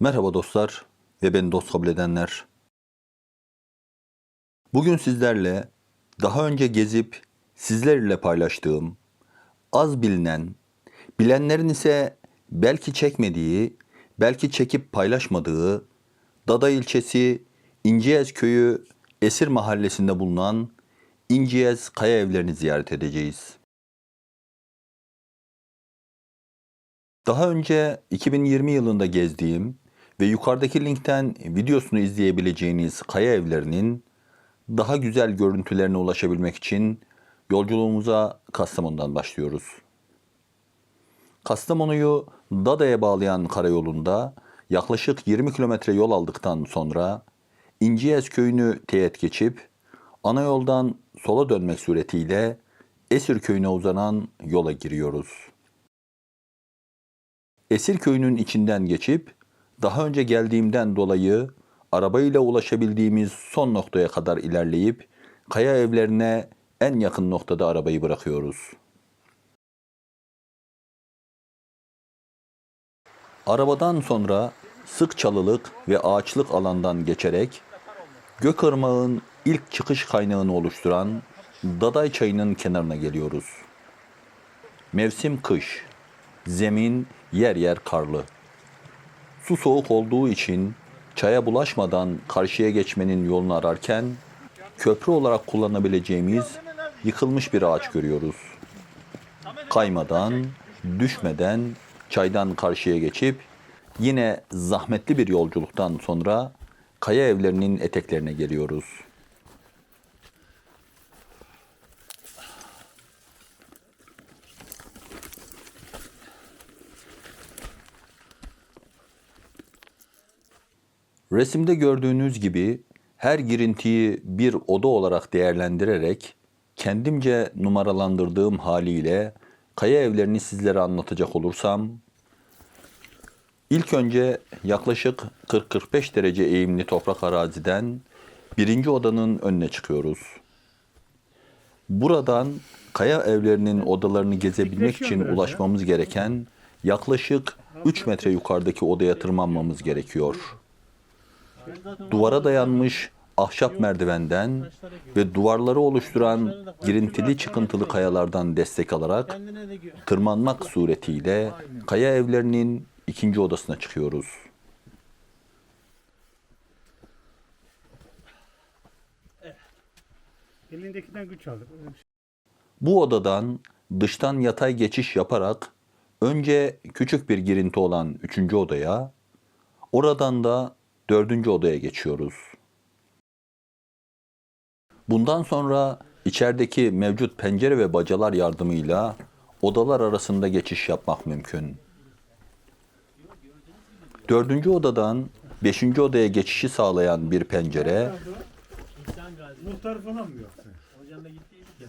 Merhaba dostlar ve beni dost kabul edenler. Bugün sizlerle daha önce gezip sizler ile paylaştığım, az bilinen, bilenlerin ise belki çekmediği, belki çekip paylaşmadığı Dada ilçesi İnciyez köyü Esir mahallesinde bulunan İnciyez Kaya Evlerini ziyaret edeceğiz. Daha önce 2020 yılında gezdiğim ve yukarıdaki linkten videosunu izleyebileceğiniz kaya evlerinin daha güzel görüntülerine ulaşabilmek için yolculuğumuza Kastamonu'dan başlıyoruz. Kastamonu'yu Dada'ya bağlayan karayolunda yaklaşık 20 kilometre yol aldıktan sonra İnciyez köyünü teğet geçip ana yoldan sola dönmek suretiyle Esir köyüne uzanan yola giriyoruz. Esir köyünün içinden geçip daha önce geldiğimden dolayı arabayla ulaşabildiğimiz son noktaya kadar ilerleyip kaya evlerine en yakın noktada arabayı bırakıyoruz. Arabadan sonra sık çalılık ve ağaçlık alandan geçerek Gökırmağın ilk çıkış kaynağını oluşturan Daday Çayı'nın kenarına geliyoruz. Mevsim kış. Zemin yer yer karlı. Su soğuk olduğu için çaya bulaşmadan karşıya geçmenin yolunu ararken köprü olarak kullanabileceğimiz yıkılmış bir ağaç görüyoruz. Kaymadan, düşmeden çaydan karşıya geçip yine zahmetli bir yolculuktan sonra kaya evlerinin eteklerine geliyoruz. Resimde gördüğünüz gibi her girintiyi bir oda olarak değerlendirerek kendimce numaralandırdığım haliyle kaya evlerini sizlere anlatacak olursam ilk önce yaklaşık 40-45 derece eğimli toprak araziden birinci odanın önüne çıkıyoruz. Buradan kaya evlerinin odalarını gezebilmek için ulaşmamız gereken yaklaşık 3 metre yukarıdaki odaya tırmanmamız gerekiyor duvara dayanmış ahşap merdivenden ve duvarları oluşturan girintili çıkıntılı kayalardan destek alarak tırmanmak suretiyle kaya evlerinin ikinci odasına çıkıyoruz. elindekinden güç şey. Bu odadan dıştan yatay geçiş yaparak önce küçük bir girinti olan üçüncü odaya, oradan da dördüncü odaya geçiyoruz. Bundan sonra içerideki mevcut pencere ve bacalar yardımıyla odalar arasında geçiş yapmak mümkün. Dördüncü odadan beşinci odaya geçişi sağlayan bir pencere, Muhtar falan mı yoksa? Hocam da gittiydik ya.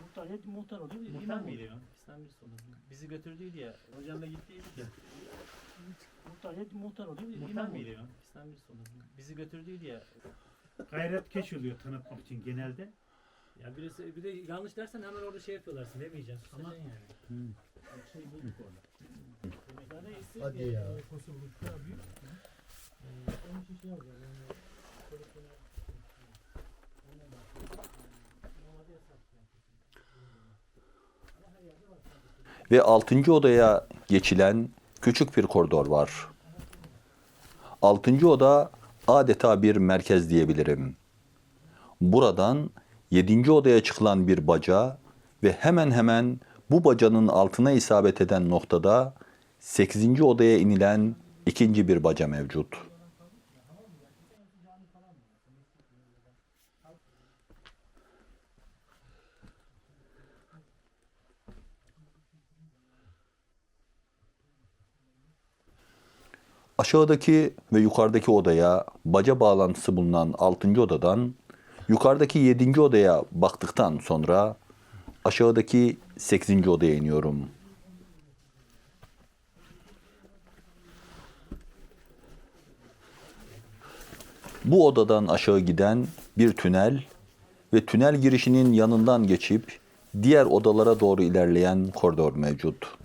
Muhtar, hep muhtar oluyor. İmam mıydı ya? İslam birisi oldu. Bizi götürdüydü ya. Hocam da gittiydik ya. Muhtar, hep muhtar oluyor. Muhtar İmam mıydı oluyor. ya? İslam birisi oldu. Bizi götürdüydü ya. Gayret keş oluyor tanıtmak için genelde. Ya birisi bir de yanlış dersen hemen orada şey yapıyorlar. Silemeyeceksin. Ama yani. Şey bulduk orada. İstek Hadi ya. e, daha büyük. Onun için şey yapıyor. Yani, koleksiyona- Ondan bahsediyor. Normalde yasak yani. ve altıncı odaya geçilen küçük bir koridor var. Altıncı oda adeta bir merkez diyebilirim. Buradan yedinci odaya çıkılan bir baca ve hemen hemen bu bacanın altına isabet eden noktada sekizinci odaya inilen ikinci bir baca mevcut. Aşağıdaki ve yukarıdaki odaya baca bağlantısı bulunan 6. odadan yukarıdaki 7. odaya baktıktan sonra aşağıdaki 8. odaya iniyorum. Bu odadan aşağı giden bir tünel ve tünel girişinin yanından geçip diğer odalara doğru ilerleyen koridor mevcut.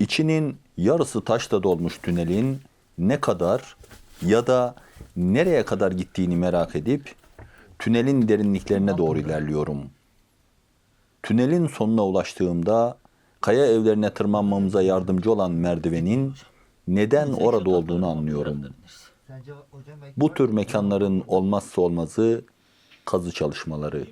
İçinin yarısı taşla dolmuş tünelin ne kadar ya da nereye kadar gittiğini merak edip tünelin derinliklerine doğru ilerliyorum. Tünelin sonuna ulaştığımda kaya evlerine tırmanmamıza yardımcı olan merdivenin neden orada olduğunu anlıyorum. Bu tür mekanların olmazsa olmazı kazı çalışmaları.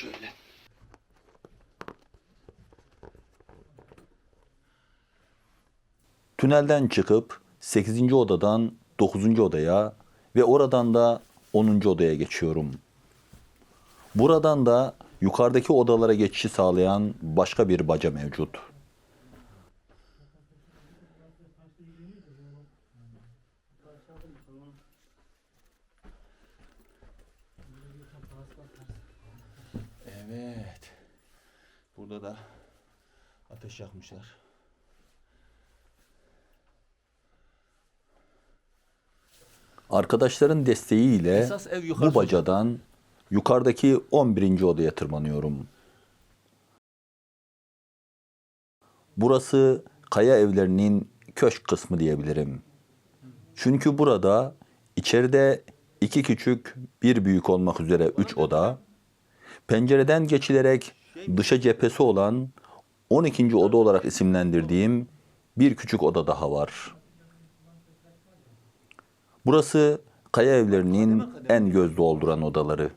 Şöyle. Tünelden çıkıp 8. odadan 9. odaya ve oradan da 10. odaya geçiyorum. Buradan da yukarıdaki odalara geçişi sağlayan başka bir baca mevcut. Burada da ateş yakmışlar. Arkadaşların desteğiyle bu bacadan yukarıdaki 11. odaya tırmanıyorum. Burası kaya evlerinin köşk kısmı diyebilirim. Çünkü burada içeride iki küçük, bir büyük olmak üzere üç oda, pencereden geçilerek dışa cephesi olan 12. oda olarak isimlendirdiğim bir küçük oda daha var. Burası kaya evlerinin en göz dolduran odaları.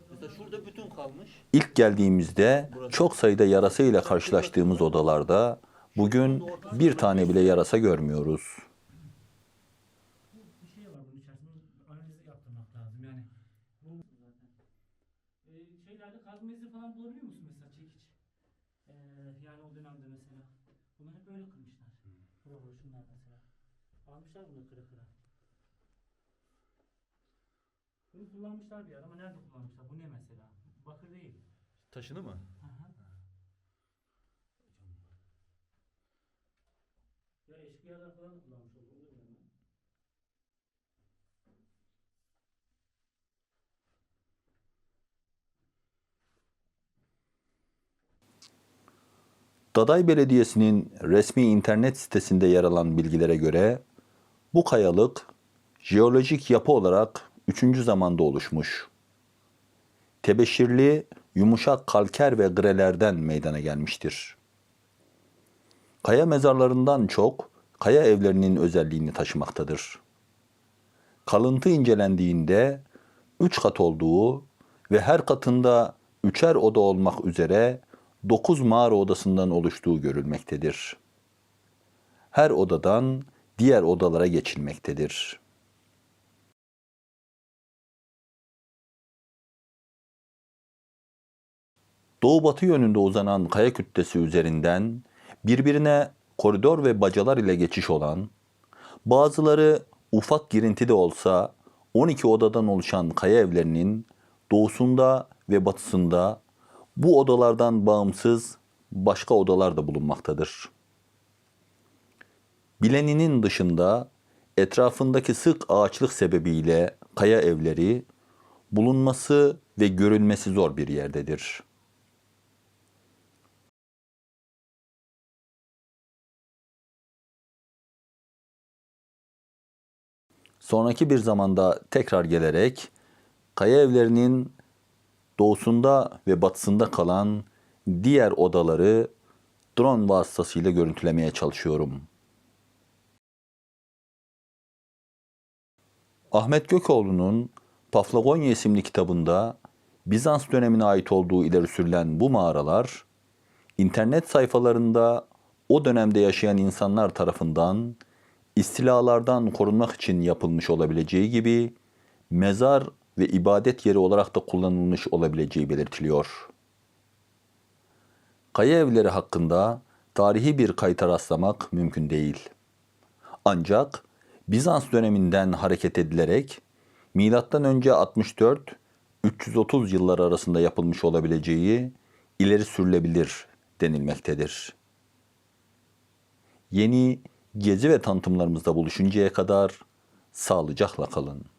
İlk geldiğimizde çok sayıda yarasayla karşılaştığımız odalarda bugün bir tane bile yarasa görmüyoruz. Bir şey var bunun içerisinde analiz yaptırmak lazım yani. Bu zaten. Ee, şeylerde kazma izi falan bulabiliyor musun mesela çekiç? Ee, yani o dönemde mesela. Bunları hep böyle kırmışlar. Buraları şunlar mesela. Almışlar bunu kıra kıra. Bunu kullanmışlar bir ara ama nerede kullanmışlar? Bu ne mesela? Bakır değil. Taşını mı? Aha. Ya eşkıyalar falan kullanmış olur. Daday Belediyesi'nin resmi internet sitesinde yer alan bilgilere göre bu kayalık jeolojik yapı olarak 3. zamanda oluşmuş. Tebeşirli, yumuşak kalker ve grelerden meydana gelmiştir. Kaya mezarlarından çok kaya evlerinin özelliğini taşımaktadır. Kalıntı incelendiğinde 3 kat olduğu ve her katında üçer oda olmak üzere 9 mağara odasından oluştuğu görülmektedir. Her odadan diğer odalara geçilmektedir. Doğu batı yönünde uzanan kaya kütlesi üzerinden birbirine koridor ve bacalar ile geçiş olan, bazıları ufak girinti de olsa 12 odadan oluşan kaya evlerinin doğusunda ve batısında bu odalardan bağımsız başka odalar da bulunmaktadır. Bileninin dışında etrafındaki sık ağaçlık sebebiyle kaya evleri bulunması ve görülmesi zor bir yerdedir. Sonraki bir zamanda tekrar gelerek kaya evlerinin doğusunda ve batısında kalan diğer odaları drone vasıtasıyla görüntülemeye çalışıyorum. Ahmet Gökoğlu'nun Paflagonya isimli kitabında Bizans dönemine ait olduğu ileri sürülen bu mağaralar, internet sayfalarında o dönemde yaşayan insanlar tarafından istilalardan korunmak için yapılmış olabileceği gibi mezar ve ibadet yeri olarak da kullanılmış olabileceği belirtiliyor. Kaya evleri hakkında tarihi bir kayıta rastlamak mümkün değil. Ancak Bizans döneminden hareket edilerek milattan önce 64 330 yıllar arasında yapılmış olabileceği ileri sürülebilir denilmektedir. Yeni gezi ve tanıtımlarımızda buluşuncaya kadar sağlıcakla kalın.